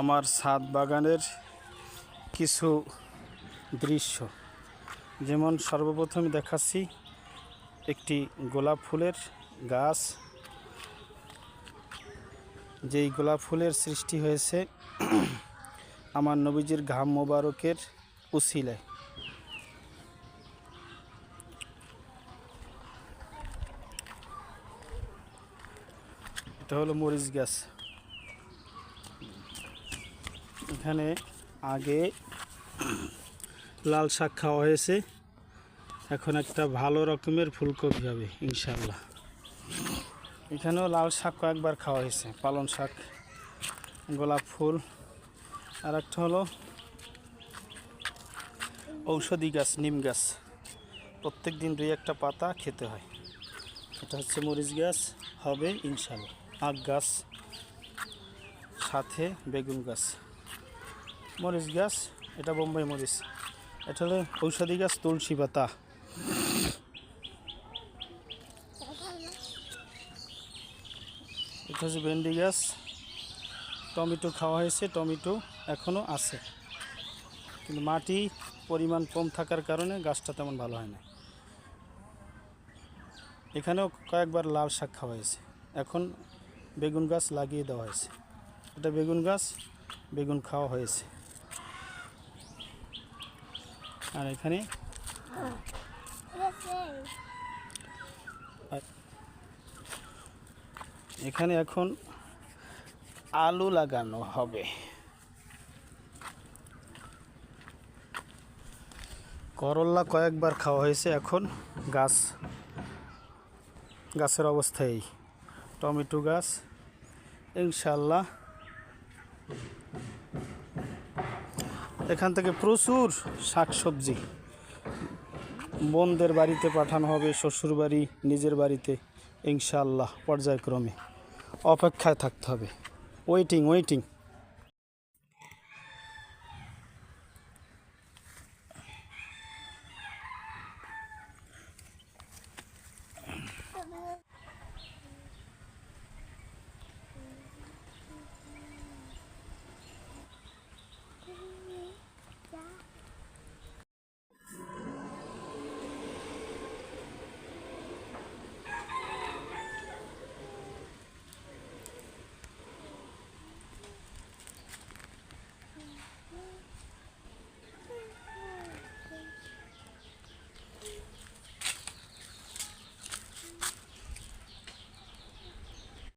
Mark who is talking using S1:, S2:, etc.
S1: আমার ছাদ বাগানের কিছু দৃশ্য। যেমন সর্বপ্রথম দেখাচ্ছি একটি গোলাপ ফুলের গাছ। যেই গোলাপ ফুলের সৃষ্টি হয়েছে আমার নবীজির ঘাম মোবারকের উসিলায়। এটা হলো মরিচ গাছ। এখানে আগে লাল শাক খাওয়া হয়েছে। এখন একটা ভালো রকমের ফুলকপি হবে ইনশাল্লাহ এখানেও লাল শাক কয়েকবার খাওয়া হয়েছে, পালং শাক, গোলাপ ফুল। আর একটা হলো ঔষধি গাছ, নিম গাছ। প্রত্যেক দিন দুই একটা পাতা খেতে হয়। এটা হচ্ছে মরিচ গাছ, হবে ইনশাল্লাহ আখ গাছ, সাথে বেগুন গাছ। মরিচ গাছ, এটা বোম্বাই মরিচ। এটা হলো ঔষধি গাছ, তুলসী পাতা। এটা হচ্ছে ভেন্ডি গাছ। টমেটো খাওয়া হয়েছে, টমেটো এখনও আছে। কিন্তু মাটি পরিমাণ কম থাকার কারণে গাছটা তেমন ভালো হয় না। এখানেও কয়েকবার লাল শাক খাওয়া হয়েছে। এখন বেগুন গাছ লাগিয়ে দেওয়া হয়েছে। এটা বেগুন গাছ, বেগুন খাওয়া হয়েছে। আর এখানে এখানে এখন আলু লাগানো হবে। করল্লা কয়েকবার খাওয়া হয়েছে, এখন গাছ, গাছের অবস্থায় টমেটো গাছ ইনশাল্লাহ এখান থেকে প্রচুর শাকসবজি। বোনদের বাড়িতে পাঠানো হবে শ্বশুর বাড়ি নিজের বাড়িতে ইনশাল্লাহ পর্যায়ক্রমে। অপেক্ষায় থাকতে হবে। Waiting waiting